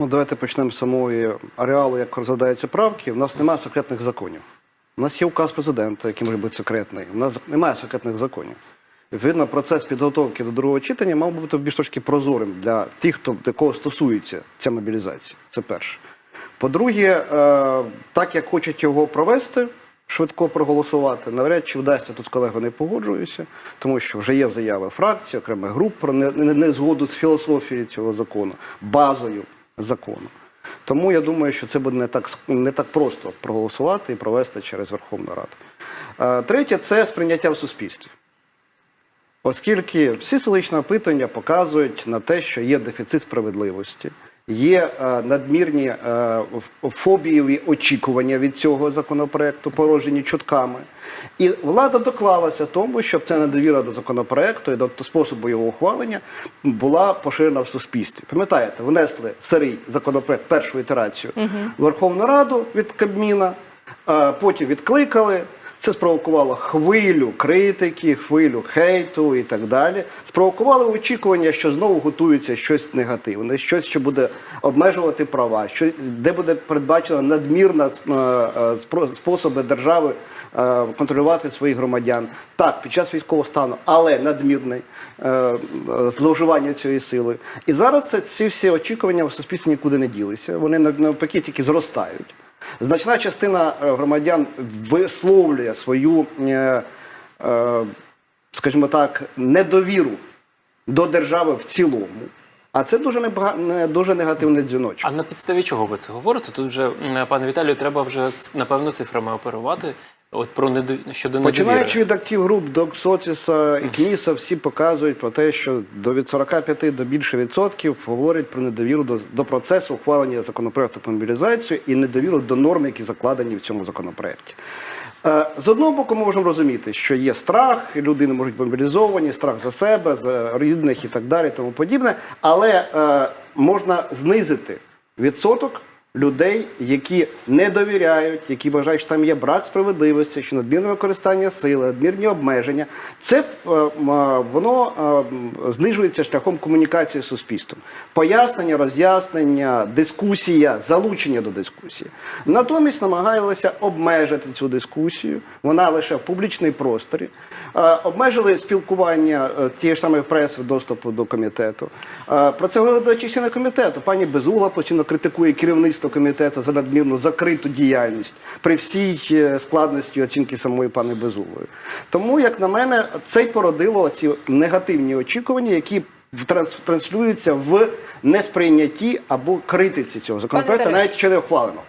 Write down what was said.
Ну, давайте почнемо з самої ареалу, як розглядаються правки. У нас немає секретних законів. У нас є указ президента, який може бути секретний. У нас немає секретних законів. Відповідно, процес підготовки до другого читання мав бути більш трошки прозорим для тих, хто до кого стосується ця мобілізація. Це перше. По-друге, е, так як хочуть його провести, швидко проголосувати, навряд чи вдасться тут з колегою не погоджуюся, тому що вже є заяви фракцій, окремих груп про не- не- незгоду з філософією цього закону, базою закону. Тому я думаю, що це буде не так, не так просто проголосувати і провести через Верховну Раду. Е, Третє це сприйняття в суспільстві. Оскільки всі селищні опитування показують на те, що є дефіцит справедливості, є е, надмірні е, фобієві очікування від цього законопроекту, порожені чутками. І влада доклалася тому, щоб ця недовіра до законопроекту і до способу його ухвалення була поширена в суспільстві. Пам'ятаєте, внесли сирий законопроект першу ітерацію в Верховну Раду від Кабміна, е, потім відкликали. Це спровокувало хвилю критики, хвилю хейту і так далі. Спровокувало очікування, що знову готується щось негативне, щось, що буде обмежувати права, що де буде передбачена надмірна е, е, способи держави е, контролювати своїх громадян. Так, під час військового стану, але надмірне зловживання цієї сили. І зараз ці всі очікування в суспільстві нікуди не ділися. Вони навпаки тільки зростають. Значна частина е, громадян висловлює свою, е, е, скажімо так, недовіру до держави в цілому. А це дуже небага... дуже негативний дзвіночок. А на підставі чого ви це говорите? Тут вже пане Віталію, треба вже напевно цифрами оперувати. От про недо... щодо. Починаючи від актив груп до Соціса і КНІСа, всі показують про те, що до від 45 до більше відсотків говорять про недовіру до, до процесу ухвалення законопроекту про мобілізацію і недовіру до норм, які закладені в цьому законопроекті. Е, З одного боку, ми можемо розуміти, що є страх, і люди не можуть мобілізовані, страх за себе, за рідних і так далі, тому подібне. Але е, можна знизити відсоток людей, які не довіряють, які вважають, що там є брак справедливості, що надмірне використання сили, надмірні обмеження. Це е, е, воно е, знижується шляхом комунікації з суспільством. Пояснення, роз'яснення, дискусія, залучення до дискусії. Натомість намагалися обмежити цю дискусію. Вона лише в публічній просторі. Обмежили спілкування тієї ж самої преси доступу до комітету. Про це говорила члени комітету. Пані Безугла постійно критикує керівництво комітету за надмірну закриту діяльність при всій е, складності оцінки самої пани Безуглої. Тому, як на мене, це й породило ці негативні очікування, які транслюються в несприйнятті або критиці цього законопроекту, навіть чи не ухвалено.